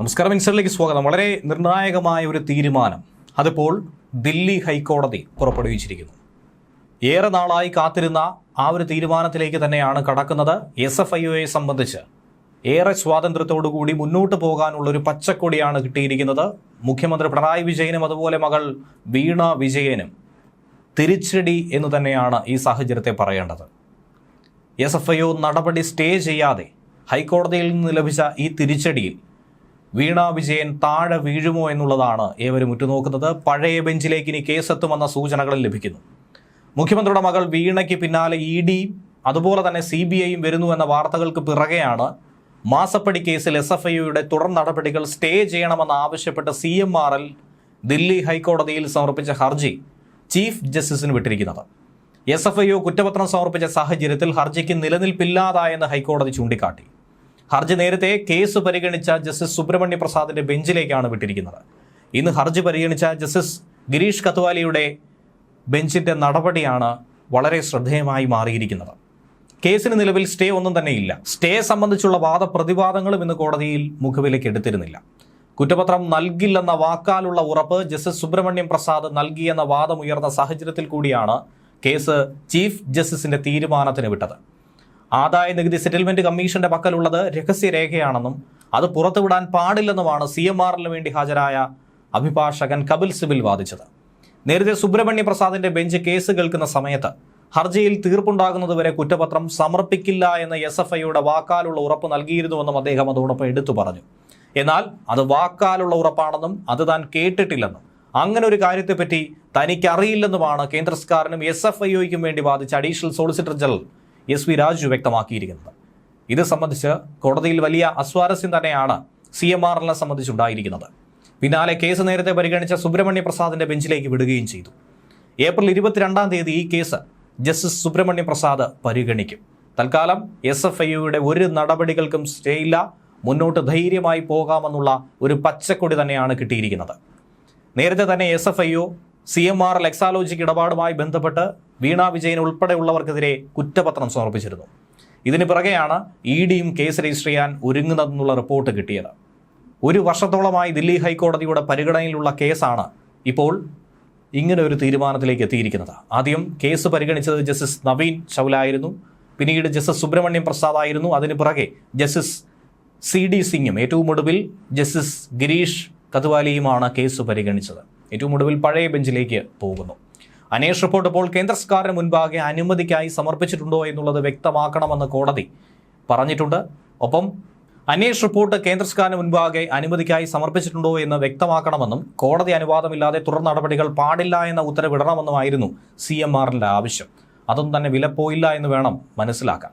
നമസ്കാരം മിൻസറിലേക്ക് സ്വാഗതം. വളരെ നിർണായകമായ ഒരു തീരുമാനം അതിപ്പോൾ ദില്ലി ഹൈക്കോടതി പുറപ്പെടുവിച്ചിരിക്കുന്നു. ഏറെ നാളായി കാത്തിരുന്ന ആ ഒരു തീരുമാനത്തിലേക്ക് തന്നെയാണ് കടക്കുന്നത് എസ് എഫ് ഐ ഒയെ സംബന്ധിച്ച്. ഏറെ സ്വാതന്ത്ര്യത്തോടുകൂടി മുന്നോട്ട് പോകാനുള്ള ഒരു പച്ചക്കൊടിയാണ് കിട്ടിയിരിക്കുന്നത് മുഖ്യമന്ത്രി പിണറായി വിജയനും അതുപോലെ മകൾ വീണ വിജയനും. തിരിച്ചടി എന്ന് തന്നെയാണ് ഈ സാഹചര്യത്തെ പറയേണ്ടത്. എസ് എഫ് ഐ ഒ നടപടി സ്റ്റേ ചെയ്യാതെ ഹൈക്കോടതിയിൽ നിന്ന് ലഭിച്ച ഈ തിരിച്ചടിയിൽ വീണ വിജയൻ താഴെ വീഴുമോ എന്നുള്ളതാണ് ഏവരും ഉറ്റുനോക്കുന്നത്. പഴയ ബെഞ്ചിലേക്ക് ഇനി കേസെത്തുമെന്ന സൂചനകൾ ലഭിക്കുന്നു. മുഖ്യമന്ത്രിയുടെ മകൾ വീണയ്ക്ക് പിന്നാലെ ഇ ഡിയും അതുപോലെ തന്നെ സി ബി ഐയും വരുന്നു എന്ന വാർത്തകൾക്ക് പിറകെയാണ് മാസപ്പടി കേസിൽ എസ് എഫ് ഐയുടെ തുടർ നടപടികൾ സ്റ്റേ ചെയ്യണമെന്ന് ആവശ്യപ്പെട്ട് C M R L Delhi ഹൈക്കോടതിയിൽ സമർപ്പിച്ച ഹർജി ചീഫ് ജസ്റ്റിസിന് വിട്ടിരിക്കുന്നത്. എസ് എഫ് ഐ കുറ്റപത്രം സമർപ്പിച്ച സാഹചര്യത്തിൽ ഹർജിക്ക് നിലനിൽപ്പില്ലാതായെന്ന് ഹൈക്കോടതി ചൂണ്ടിക്കാട്ടി. ഹർജി നേരത്തെ കേസ് പരിഗണിച്ച ജസ്റ്റിസ് സുബ്രഹ്മണ്യ പ്രസാദിന്റെ ബെഞ്ചിലേക്കാണ് വിട്ടിരിക്കുന്നത്. ഇന്ന് ഹർജി പരിഗണിച്ച ജസ്റ്റിസ് ഗിരീഷ് കത്വാലിയുടെ ബെഞ്ചിന്റെ നടപടിയാണ് വളരെ ശ്രദ്ധേയമായി മാറിയിരിക്കുന്നത്. കേസിന് നിലവിൽ സ്റ്റേ ഒന്നും തന്നെയില്ല. സ്റ്റേ സംബന്ധിച്ചുള്ള വാദപ്രതിവാദങ്ങളും ഇന്ന് കോടതിയിൽ മുഖവിലേക്ക് എടുത്തിരുന്നില്ല. കുറ്റപത്രം നൽകില്ലെന്ന വാക്കാലുള്ള ഉറപ്പ് ജസ്റ്റിസ് സുബ്രഹ്മണ്യം പ്രസാദ് നൽകിയെന്ന വാദമുയർന്ന സാഹചര്യത്തിൽ കൂടിയാണ് കേസ് ചീഫ് ജസ്റ്റിസിന്റെ തീരുമാനത്തിന് വിട്ടത്. ആദായ നികുതി സെറ്റിൽമെന്റ് കമ്മീഷന്റെ പക്കലുള്ളത് രഹസ്യരേഖയാണെന്നും അത് പുറത്തുവിടാൻ പാടില്ലെന്നുമാണ് സി എം ആറിന് വേണ്ടി ഹാജരായ അഭിഭാഷകൻ കപിൽ സിബിൽ വാദിച്ചത്. നേരത്തെ സുബ്രഹ്മണ്യ പ്രസാദിന്റെ ബെഞ്ച് കേസ് കേൾക്കുന്ന സമയത്ത് ഹർജിയിൽ തീർപ്പുണ്ടാകുന്നതുവരെ കുറ്റപത്രം സമർപ്പിക്കില്ല എന്ന എസ് എഫ് ഐയുടെ വാക്കാലുള്ള ഉറപ്പ് നൽകിയിരുന്നുവെന്നും അദ്ദേഹം അതോടൊപ്പം എടുത്തു പറഞ്ഞു. എന്നാൽ അത് വാക്കാലുള്ള ഉറപ്പാണെന്നും അത് താൻ കേട്ടിട്ടില്ലെന്നും. അങ്ങനെ ഒരു കാര്യത്തെപ്പറ്റി തനിക്കറിയില്ലെന്നുമാണ് കേന്ദ്ര സർക്കാരിനും എസ് എഫ് ഐ ഒയ്ക്കും വേണ്ടി വാദിച്ച additional solicitor general S V Raju വ്യക്തമാക്കിയിരിക്കുന്നത്. ഇത് സംബന്ധിച്ച് കോടതിയിൽ വലിയ അസ്വാരസ്യം തന്നെയാണ് സി എം ആർ എല്ലിനെ സംബന്ധിച്ചുണ്ടായിരിക്കുന്നത്. പിന്നാലെ കേസ് നേരത്തെ പരിഗണിച്ച സുബ്രഹ്മണ്യ പ്രസാദിന്റെ ബെഞ്ചിലേക്ക് വിടുകയും ചെയ്തു. ഏപ്രിൽ ഇരുപത്തിരണ്ടാം തീയതി ഈ കേസ് ജസ്റ്റിസ് സുബ്രഹ്മണ്യ പ്രസാദ് പരിഗണിക്കും. തൽക്കാലം എസ് എഫ് ഐയുടെ ഒരു നടപടികൾക്കും സ്റ്റേ ഇല്ല മുന്നോട്ട് ധൈര്യമായി പോകാമെന്നുള്ള ഒരു പച്ചക്കൊടി തന്നെയാണ് കിട്ടിയിരിക്കുന്നത്. നേരത്തെ തന്നെ S F I C M R L Exalogic ഇടപാടുമായി ബന്ധപ്പെട്ട് വീണ വിജയൻ ഉൾപ്പെടെയുള്ളവർക്കെതിരെ കുറ്റപത്രം സമർപ്പിച്ചിരുന്നു. ഇതിന് പിറകെയാണ് ഇ ഡിയും കേസ് രജിസ്റ്റർ ചെയ്യാൻ ഒരുങ്ങുന്നതെന്നുള്ള റിപ്പോർട്ട് കിട്ടിയത്. ഒരു വർഷത്തോളമായി ദില്ലി ഹൈക്കോടതിയുടെ പരിഗണനയിലുള്ള കേസാണ് ഇപ്പോൾ ഇങ്ങനെ ഒരു തീരുമാനത്തിലേക്ക് എത്തിയിരിക്കുന്നത്. ആദ്യം കേസ് പരിഗണിച്ചത് ജസ്റ്റിസ് നവീൻ ചൗലായിരുന്നു. പിന്നീട് ജസ്റ്റിസ് സുബ്രഹ്മണ്യം പ്രസാദ് ആയിരുന്നു അതിന് പിറകെ ജസ്റ്റിസ് സി ഡി സിംഗും. ഏറ്റവും ഒടുവിൽ ജസ്റ്റിസ് ഗിരീഷ് കതുവാലിയുമാണ് കേസ് പരിഗണിച്ചത്. ഏറ്റവും ഒടുവിൽ പഴയ ബെഞ്ചിലേക്ക് പോകുന്നു. അനേഷ് റിപ്പോർട്ട് ഇപ്പോൾ കേന്ദ്ര സർക്കാരിന് മുൻപാകെ അനുമതിക്കായി സമർപ്പിച്ചിട്ടുണ്ടോ എന്നുള്ളത് വ്യക്തമാക്കണമെന്ന് കോടതി പറഞ്ഞിട്ടുണ്ട്. ഒപ്പം അനേഷ് റിപ്പോർട്ട് കേന്ദ്ര സർക്കാരിന് മുൻപാകെ അനുമതിക്കായി സമർപ്പിച്ചിട്ടുണ്ടോ എന്ന് വ്യക്തമാക്കണമെന്നും കോടതി അനുവാദമില്ലാതെ തുടർ നടപടികൾ പാടില്ല എന്ന ഉത്തരവിടണമെന്നുമായിരുന്നു സി എം ആറിന്റെ ആവശ്യം. അതൊന്നും തന്നെ വിലപ്പോയില്ല എന്ന് വേണം മനസ്സിലാക്കാൻ.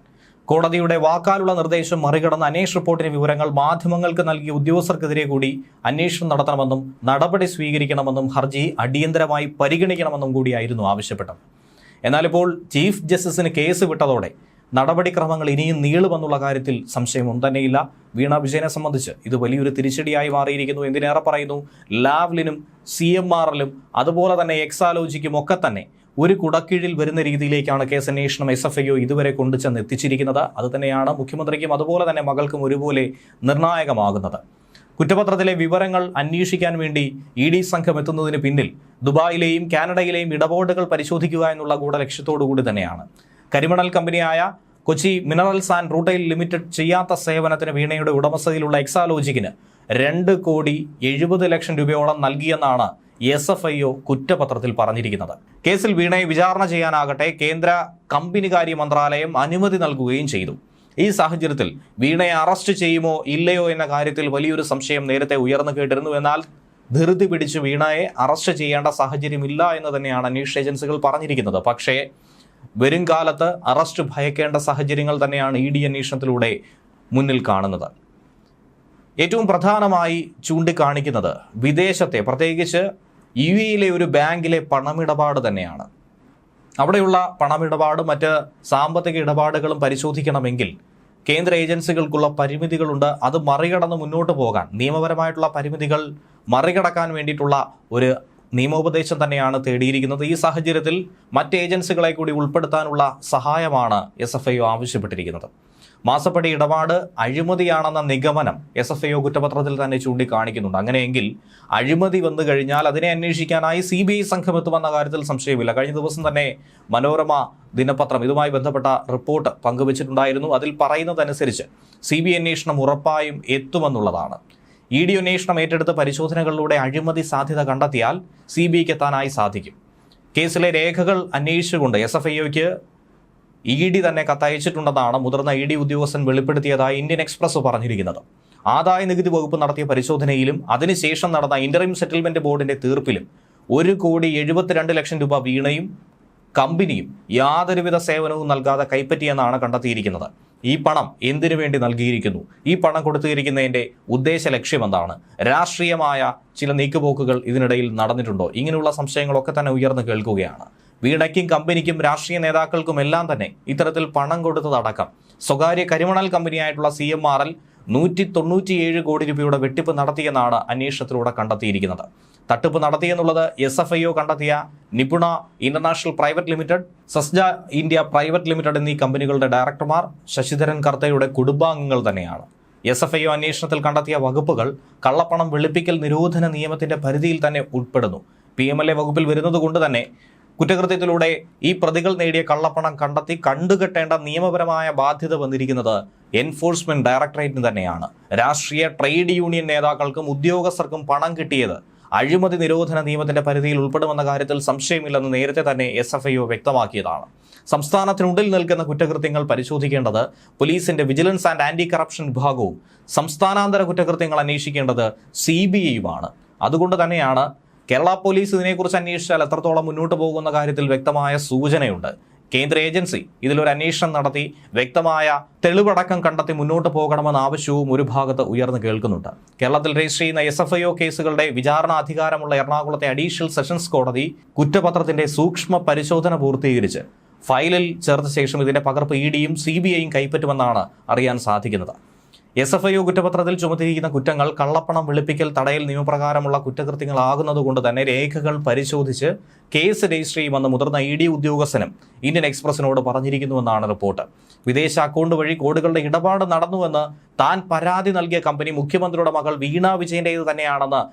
കോടതിയുടെ വാക്കാലുള്ള നിർദ്ദേശം മറികടന്ന് അന്വേഷണ റിപ്പോർട്ടിന്റെ വിവരങ്ങൾ മാധ്യമങ്ങൾക്ക് നൽകിയ ഉദ്യോഗസ്ഥർക്കെതിരെ കൂടി അന്വേഷണം നടത്തണമെന്നും നടപടി സ്വീകരിക്കണമെന്നും ഹർജി അടിയന്തരമായി പരിഗണിക്കണമെന്നും കൂടിയായിരുന്നു ആവശ്യപ്പെട്ടത്. എന്നാൽ ഇപ്പോൾ ചീഫ് ജസ്റ്റിസിന് കേസ് വിട്ടതോടെ നടപടിക്രമങ്ങൾ ഇനിയും നീളുമെന്നുള്ള കാര്യത്തിൽ സംശയമൊന്നും തന്നെയില്ല. വീണ വിജയനെ സംബന്ധിച്ച് ഇത് വലിയൊരു തിരിച്ചടിയായി മാറിയിരിക്കുന്നു. എന്തിനേറെ പറയുന്നു? ലാവ്ലിനും സി എം അതുപോലെ തന്നെ എക്സാലോജിക്കും ഒക്കെ തന്നെ ഒരു കുടക്കീഴിൽ വരുന്ന രീതിയിലേക്കാണ് കേസ് അന്വേഷണം എസ് എഫ് ഐ ഇതുവരെ കൊണ്ടുചെന്ന് എത്തിച്ചിരിക്കുന്നത്. അതുതന്നെയാണ് മുഖ്യമന്ത്രിക്കും അതുപോലെ തന്നെ മകൾക്കും ഒരുപോലെ നിർണായകമാകുന്നത്. കുറ്റപത്രത്തിലെ വിവരങ്ങൾ അന്വേഷിക്കാൻ വേണ്ടി ഇ ഡി സംഘം എത്തുന്നതിന് പിന്നിൽ ദുബായിലെയും കാനഡയിലെയും ഇടപാടുകൾ പരിശോധിക്കുക എന്നുള്ള കൂടെ ലക്ഷ്യത്തോടുകൂടി തന്നെയാണ്. കരിമണൽ കമ്പനിയായ Kochi minerals and rutile limited ചെയ്യാത്ത സേവനത്തിന് വീണയുടെ ഉടമസ്ഥതയിലുള്ള എക്സാലോജിക്കിന് രണ്ട് കോടി എഴുപത് ലക്ഷം രൂപയോളം നൽകിയെന്നാണ് എസ് എഫ് ഐ ഒ കുറ്റപത്രത്തിൽ പറഞ്ഞിരിക്കുന്നത്. കേസിൽ വീണയെ വിചാരണ ചെയ്യാനാകട്ടെ കേന്ദ്ര കമ്പനികാര്യ മന്ത്രാലയം അനുമതി നൽകുകയും ചെയ്തു. ഈ സാഹചര്യത്തിൽ വീണയെ അറസ്റ്റ് ചെയ്യുമോ ഇല്ലയോ എന്ന കാര്യത്തിൽ വലിയൊരു സംശയം നേരത്തെ ഉയർന്നു കേട്ടിരുന്നു. എന്നാൽ ധൃതി പിടിച്ച് വീണയെ അറസ്റ്റ് ചെയ്യേണ്ട സാഹചര്യമില്ല എന്ന് തന്നെയാണ് അന്വേഷണ ഏജൻസികൾ പറഞ്ഞിരിക്കുന്നത്. പക്ഷേ വരും കാലത്ത് അറസ്റ്റ് ഭയക്കേണ്ട സാഹചര്യങ്ങൾ തന്നെയാണ് ഇ ഡി അന്വേഷണത്തിലൂടെ മുന്നിൽ കാണുന്നത്. ഏറ്റവും പ്രധാനമായി ചൂണ്ടിക്കാണിക്കുന്നത് വിദേശത്തെ. പ്രത്യേകിച്ച് യു എയിലെ ഒരു ബാങ്കിലെ പണമിടപാട് തന്നെയാണ്. അവിടെയുള്ള പണമിടപാട് മറ്റ് സാമ്പത്തിക ഇടപാടുകളും പരിശോധിക്കണമെങ്കിൽ കേന്ദ്ര ഏജൻസികൾക്കുള്ള പരിമിതികളുണ്ട്. അത് മറികടന്ന് മുന്നോട്ട് പോകാൻ നിയമപരമായിട്ടുള്ള പരിമിതികൾ മറികടക്കാൻ വേണ്ടിയിട്ടുള്ള ഒരു നിയമോപദേശം തന്നെയാണ് തേടിയിരിക്കുന്നത്. ഈ സാഹചര്യത്തിൽ മറ്റ് ഏജൻസികളെ കൂടി ഉൾപ്പെടുത്താനുള്ള സഹായമാണ് എസ് എഫ് ഐ ആവശ്യപ്പെട്ടിരിക്കുന്നത്. മാസപ്പടി ഇടപാട് അഴിമതിയാണെന്ന നിഗമനം എസ് എഫ് ഐ ഒ കുറ്റപത്രത്തിൽ തന്നെ ചൂണ്ടിക്കാണിക്കുന്നുണ്ട്. അങ്ങനെയെങ്കിൽ അഴിമതി വന്നു കഴിഞ്ഞാൽ അതിനെ അന്വേഷിക്കാനായി സി ബി ഐ സംഘം എത്തുമെന്ന കാര്യത്തിൽ സംശയമില്ല. കഴിഞ്ഞ ദിവസം തന്നെ മനോരമ ദിനപത്രം ഇതുമായി ബന്ധപ്പെട്ട റിപ്പോർട്ട് പങ്കുവച്ചിട്ടുണ്ടായിരുന്നു. അതിൽ പറയുന്നതനുസരിച്ച് സി ബി അന്വേഷണം ഉറപ്പായും എത്തുമെന്നുള്ളതാണ്. ഇ ഡി അന്വേഷണം ഏറ്റെടുത്ത് പരിശോധനകളിലൂടെ അഴിമതി സാധ്യത കണ്ടെത്തിയാൽ സി ബി ഐക്ക് എത്താനായി സാധിക്കും. കേസിലെ രേഖകൾ അന്വേഷിച്ചുകൊണ്ട് എസ് എഫ് ഐഒക്ക് ഇ ഡി തന്നെ കത്തയച്ചിട്ടുണ്ടെന്നാണ് മുതിർന്ന ഇ ഡി ഉദ്യോഗസ്ഥൻ വെളിപ്പെടുത്തിയതായി ഇന്ത്യൻ എക്സ്പ്രസ് പറഞ്ഞിരിക്കുന്നത്. ആദായ നികുതി വകുപ്പ് നടത്തിയ പരിശോധനയിലും അതിനുശേഷം നടന്ന ഇന്റർവ്യൂ സെറ്റിൽമെന്റ് ബോർഡിന്റെ തീർപ്പിലും ഒരു കോടി എഴുപത്തിരണ്ട് ലക്ഷം രൂപ വീണയും കമ്പനിയും യാതൊരുവിധ സേവനവും നൽകാതെ കൈപ്പറ്റിയെന്നാണ് കണ്ടെത്തിയിരിക്കുന്നത്. ഈ പണം എന്തിനു വേണ്ടി നൽകിയിരിക്കുന്നു? ഈ പണം കൊടുത്തിരിക്കുന്നതിന്റെ ഉദ്ദേശ ലക്ഷ്യം എന്താണ്? രാഷ്ട്രീയമായ ചില നീക്കുപോക്കുകൾ ഇതിനിടയിൽ നടന്നിട്ടുണ്ടോ? ഇങ്ങനെയുള്ള സംശയങ്ങളൊക്കെ തന്നെ ഉയർന്നു കേൾക്കുകയാണ്. വീണയ്ക്കും കമ്പനിക്കും രാഷ്ട്രീയ നേതാക്കൾക്കും എല്ലാം തന്നെ ഇത്തരത്തിൽ പണം കൊടുത്തതടക്കം സ്വകാര്യ കരിമണൽ കമ്പനിയായിട്ടുള്ള സി എം ആർ എൽ നൂറ്റി തൊണ്ണൂറ്റിയേഴ് കോടി രൂപയുടെ വെട്ടിപ്പ് നടത്തിയെന്നാണ് അന്വേഷണത്തിലൂടെ കണ്ടെത്തിയിരിക്കുന്നത്. തട്ടിപ്പ് നടത്തിയെന്നുള്ളത് എസ് എഫ് ഐ ഒ കണ്ടെത്തിയ Nipuna international private limited സസ്ജ India private limited എന്നീ കമ്പനികളുടെ ഡയറക്ടർമാർ ശശിധരൻ കർത്തയുടെ കുടുംബാംഗങ്ങൾ തന്നെയാണ്. എസ് എഫ് ഐ ഒ അന്വേഷണത്തിൽ കണ്ടെത്തിയ വകുപ്പുകൾ കള്ളപ്പണം വെളുപ്പിക്കൽ നിരോധന നിയമത്തിന്റെ പരിധിയിൽ തന്നെ ഉൾപ്പെടുന്നു. പി എം എൽ എ വകുപ്പിൽ വരുന്നതുകൊണ്ട് തന്നെ കുറ്റകൃത്യത്തിലൂടെ ഈ പ്രതികൾ നേടിയ കള്ളപ്പണം കണ്ടെത്തി കണ്ടുകെട്ടേണ്ട നിയമപരമായ ബാധ്യത വന്നിരിക്കുന്നത് എൻഫോഴ്സ്മെന്റ് ഡയറക്ടറേറ്റിന് തന്നെയാണ്. രാഷ്ട്രീയ ട്രേഡ് യൂണിയൻ നേതാക്കൾക്കും ഉദ്യോഗസ്ഥർക്കും പണം കിട്ടിയത് അഴിമതി നിരോധന നിയമത്തിന്റെ പരിധിയിൽ ഉൾപ്പെടുമെന്ന കാര്യത്തിൽ സംശയമില്ലെന്ന് നേരത്തെ തന്നെ എസ് എഫ് ഐ വ്യക്തമാക്കിയതാണ്. സംസ്ഥാനത്തിനുള്ളിൽ നിൽക്കുന്ന കുറ്റകൃത്യങ്ങൾ പരിശോധിക്കേണ്ടത് പോലീസിന്റെ വിജിലൻസ് ആൻഡ് ആന്റി കറപ്ഷൻ വിഭാഗവും സംസ്ഥാനാന്തര കുറ്റകൃത്യങ്ങൾ അന്വേഷിക്കേണ്ടത് സി ബി ഐയുമാണ്. അതുകൊണ്ട് തന്നെയാണ് കേരള പോലീസ് ഇതിനെക്കുറിച്ച് അന്വേഷിച്ചാൽ എത്രത്തോളം മുന്നോട്ട് പോകുന്ന കാര്യത്തിൽ വ്യക്തമായ സൂചനയുണ്ട്. കേന്ദ്ര ഏജൻസി ഇതിലൊരു അന്വേഷണം നടത്തി വ്യക്തമായ തെളിവടക്കം കണ്ടെത്തി മുന്നോട്ട് പോകണമെന്ന ആവശ്യവും ഒരു ഭാഗത്ത് ഉയർന്നു കേൾക്കുന്നുണ്ട്. കേരളത്തിൽ രജിസ്റ്റർ ചെയ്യുന്ന എസ് എഫ് ഐ ഒ കേസുകളുടെ വിചാരണ അധികാരമുള്ള എറണാകുളത്തെ അഡീഷണൽ സെഷൻസ് കോടതി കുറ്റപത്രത്തിന്റെ സൂക്ഷ്മ പരിശോധന പൂർത്തീകരിച്ച് ഫയലിൽ ചേർത്ത ശേഷം ഇതിന്റെ പകർപ്പ് ഇ ഡിയും സി ബി ഐയും കൈപ്പറ്റുമെന്നാണ് അറിയാൻ സാധിക്കുന്നത്. എസ് എഫ് ഐ യു കുറ്റപത്രത്തിൽ ചുമത്തിയിരിക്കുന്ന കുറ്റങ്ങൾ കള്ളപ്പണം വെളുപ്പിക്കൽ തടയൽ നിയമപ്രകാരമുള്ള കുറ്റകൃത്യങ്ങളാകുന്നതുകൊണ്ട് തന്നെ രേഖകൾ പരിശോധിച്ച് കേസ് രജിസ്റ്റർ ചെയ്യുമെന്ന് മുതിർന്ന ഇ ഡി ഉദ്യോഗസ്ഥനും ഇന്ത്യൻ എക്സ്പ്രസിനോട് പറഞ്ഞിരിക്കുന്നുവെന്നാണ് റിപ്പോർട്ട്. വിദേശ അക്കൗണ്ട് വഴി കോടികളുടെ ഇടപാട് നടന്നുവെന്ന് താൻ പരാതി നൽകിയ കമ്പനി മുഖ്യമന്ത്രിയുടെ മകൾ വീണ വിജയന്റേത് തന്നെയാണെന്ന്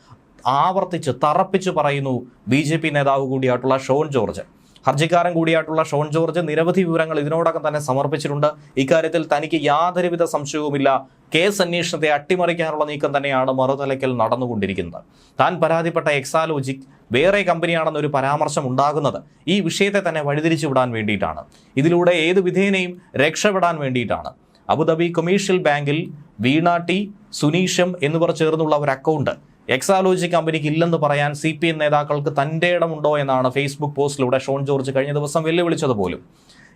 ആവർത്തിച്ച് തറപ്പിച്ച് പറയുന്നു ബി നേതാവ് കൂടിയായിട്ടുള്ള ഷോൺ ജോർജ്. ഹർജിക്കാരൻ കൂടിയായിട്ടുള്ള ഷോൺ ജോർജ് നിരവധി വിവരങ്ങൾ ഇതിനോടകം തന്നെ സമർപ്പിച്ചിട്ടുണ്ട്. ഇക്കാര്യത്തിൽ തനിക്ക് യാതൊരുവിധ സംശയവുമില്ല. കേസ് അന്വേഷണത്തെ അട്ടിമറിക്കാനുള്ള നീക്കം തന്നെയാണ് മറുതലയ്ക്കൽ നടന്നുകൊണ്ടിരിക്കുന്നത്. താൻ പരാതിപ്പെട്ട എക്സാലോജിക് വേറെ കമ്പനിയാണെന്നൊരു പരാമർശം ഉണ്ടാകുന്നത് ഈ വിഷയത്തെ തന്നെ വഴിതിരിച്ചു വിടാൻ വേണ്ടിയിട്ടാണ്. ഇതിലൂടെ ഏത് വിധേനയും രക്ഷപ്പെടാൻ വേണ്ടിയിട്ടാണ്. അബുദാബി കൊമേഴ്ഷ്യൽ ബാങ്കിൽ വീണ ടി സുനീഷം എന്നിവർ ചേർന്നുള്ള ഒരു അക്കൗണ്ട് എക്സാലോജി കമ്പനിക്ക് ഇല്ലെന്ന് പറയാൻ സി പി എം നേതാക്കൾക്ക് തന്റെ ഇടമുണ്ടോ എന്നാണ് ഫേസ്ബുക്ക് പോസ്റ്റിലൂടെ ഷോൺ ജോർജ് കഴിഞ്ഞ ദിവസം വെല്ലുവിളിച്ചത് പോലും.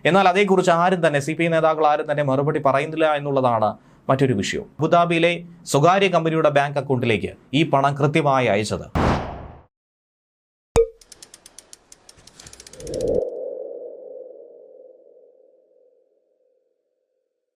എന്നാൽ അതേക്കുറിച്ച് ആരും തന്നെ സി പി ഐ നേതാക്കൾ ആരും തന്നെ മറുപടി പറയുന്നില്ല എന്നുള്ളതാണ് മറ്റൊരു വിഷയം. അബുദാബിയിലെ സ്വകാര്യ കമ്പനിയുടെ ബാങ്ക് അക്കൗണ്ടിലേക്ക് ഈ പണം കൃത്യമായി അയച്ചത്.